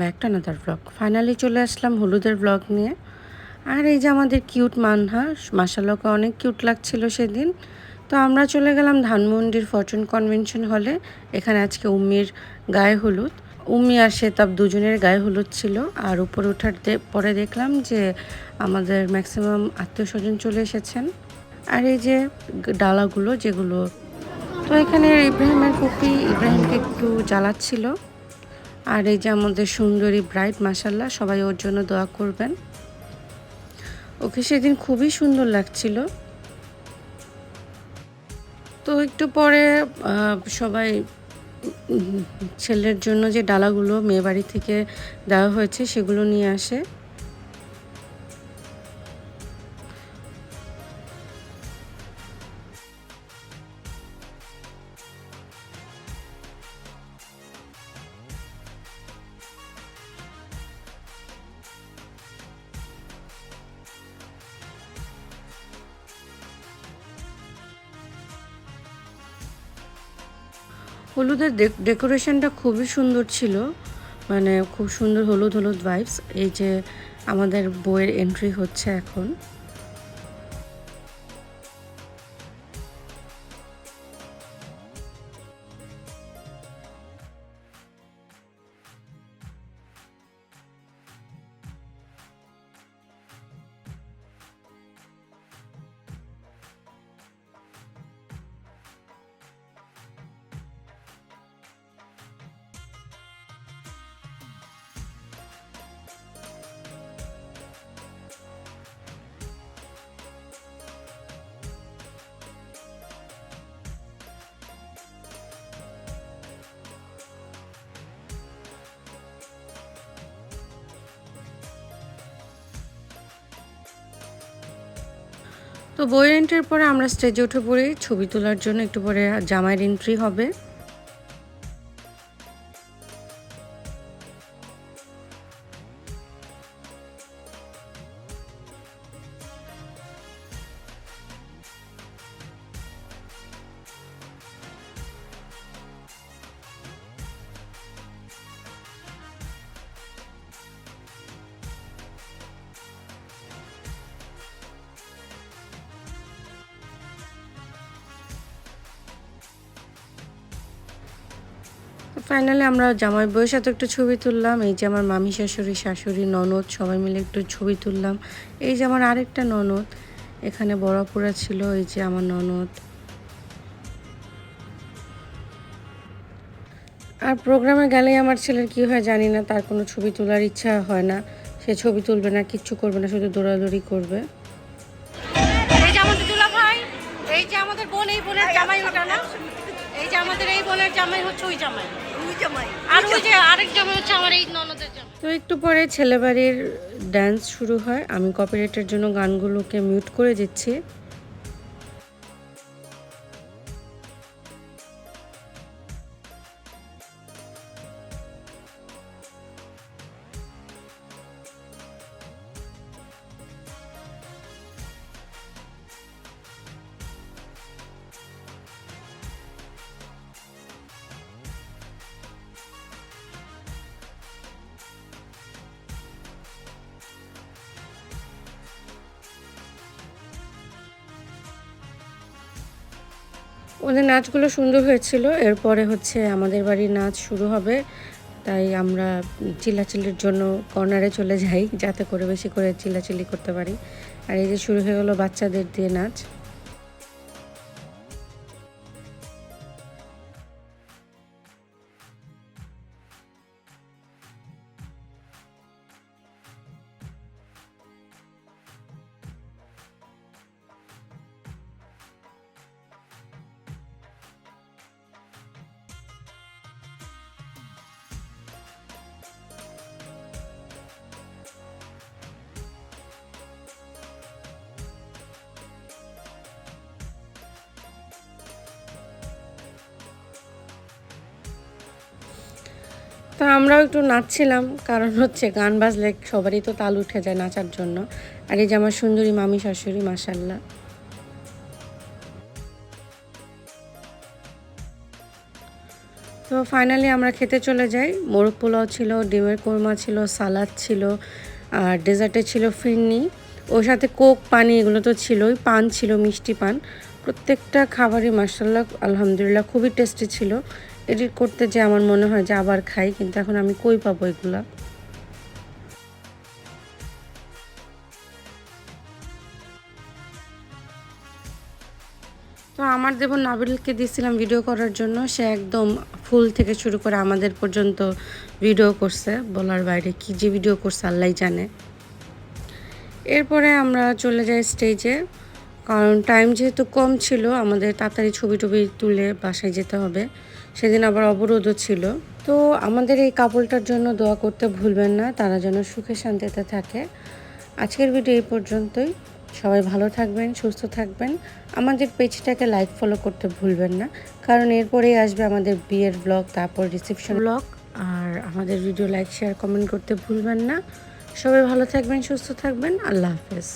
Back to another blog finally চলে আসলাম হলুদের ব্লগ নিয়ে। আর এই যে আমাদের কিউট মানহা মাসাল্লাকে অনেক কিউট লাগছিল সেদিন। তো আমরা চলে গেলাম ধানমন্ডির ফরচুন কনভেনশন হলে এখানে আজকে উম্মির গায়ে হলুদ। উম্মি আর শেতাব দুজনের গায়ে হলুদ ছিল। আর উপরে ওঠার পরে দেখলাম যে আমাদের ম্যাক্সিমাম আত্মীয় স্বজন চলে এসেছেন। আর এই যে ডালাগুলো যেগুলো। তো এখানে ইব্রাহিমের কপি ইব্রাহিমকে একটু জ্বালাচ্ছিল। আর এই যে আমাদের সুন্দরী ব্রাইট মাসাল্লাহ সবাই ওর জন্য দোয়া করবেন। ওকে সেদিন খুবই সুন্দর লাগছিল। তো একটু পরে সবাই ছেলের জন্য যে ডালাগুলো মেয়ে বাড়ি থেকে দেওয়া হয়েছে, সেগুলো নিয়ে আসে। হলুদের ডেকোরেশনটা খুবই সুন্দর ছিল। মানে খুব সুন্দর হলুদ হলুদ ভাইবস এই যে আমাদের বইয়ের এন্ট্রি হচ্ছে এখন। তো বইয়ের এন্ট্রির পরে আমরা স্টেজে উঠে পড়ি, ছবি তোলার জন্য একটু পরে জামাইয়ের এন্ট্রি হবে। ফাইনালি আমরা জামাই বউয়ের সাথে একটু ছবি তুললাম, এই যে আমার মামি শাশুড়ি শাশুড়ি, ননদ, সবাই মিলে একটু ছবি তুললাম। এই যে আমার আরেকটা ননদ, এখানে বড়াপুরা ছিল, এই যে আমার ননদ। আর প্রোগ্রামে গেলেই আমার ছেলের কি হয় জানি না, তার কোনো ছবি তোলার ইচ্ছা হয় না। সে ছবি তুলবে না, কিচ্ছু করবে না, শুধু দৌড়াদৌড়ি করবে। এই যে আমাদের বোন, এই বোনের জামাই ওটা না? যে আমাদের এই বোনের জামাই হচ্ছে ওই জামাই। আর ওই যে আরেক জামাই হচ্ছে আমার এই ননদের জামাই। তো একটু পরে ছেলেবাড়ির ডান্স শুরু হয়। আমি কপিরাইটের জন্য গানগুলোকে মিউট করে দিচ্ছি। ওদের নাচগুলো সুন্দর হয়েছিল। এরপরে হচ্ছে আমাদের বাড়ির নাচ শুরু হবে। তাই আমরা চিল্লাচিল্লির জন্য কর্নারে চলে যাই, যাতে করে বেশি করে চিল্লাচিল্লি করতে পারি। আর এই যে শুরু হয়ে গেলো বাচ্চাদের দিয়ে নাচ। তো আমরাও একটু নাচছিলাম, কারণ হচ্ছে গান বাজলে সবারই তো তাল উঠে যায় নাচার জন্য। আর এই যে আমার সুন্দরী মামি শাশুড়ি মাসাল্লাহ তো ফাইনালি আমরা খেতে চলে যাই। মোরগ পোলাও ছিল, ডিমের কোরমা ছিল, সালাদ ছিল, আর ডেজার্টে ছিল ফিরনি। ওর সাথে কোক পানি, এগুলো তো ছিলই। পান ছিল, মিষ্টি পান। প্রত্যেকটা খাবারই মার্শাল্লাহ আলহামদুলিল্লাহ, খুবই টেস্টি ছিল। এডিট করতে যে আমার মনে হয় যে আবার খাই, কিন্তু এখন আমি কই পাবো এগুলা? তো আমার দেব নাবিলকে দিয়েছিলাম ভিডিও করার জন্য। সে একদম ফুল থেকে শুরু করে আমাদের পর্যন্ত ভিডিও করছে। বলার বাইরে কি যে ভিডিও করছে আল্লাহ জানে। এরপরে আমরা চলে যাই স্টেজে কারণ টাইম যেহেতু কম ছিল, আমাদের তাড়াতাড়ি ছবি টবি তুলে বাসায় যেতে হবে। সেদিন আবার অবরোধও ছিল। তো আমাদের এই কাপড়টার জন্য দোয়া করতে ভুলবেন না, তারা যেন সুখে শান্তিতে থাকে। আজকের ভিডিও এই পর্যন্তই। সবাই ভালো থাকবেন, সুস্থ থাকবেন। আমাদের পেজটাকে লাইক ফলো করতে ভুলবেন না, কারণ এরপরেই আসবে আমাদের বিয়ের ব্লগ তারপর রিসেপশন ব্লগ আর আমাদের ভিডিও লাইক শেয়ার কমেন্ট করতে ভুলবেন না। সবাই ভালো থাকবেন, সুস্থ থাকবেন। আল্লাহ হাফেজ।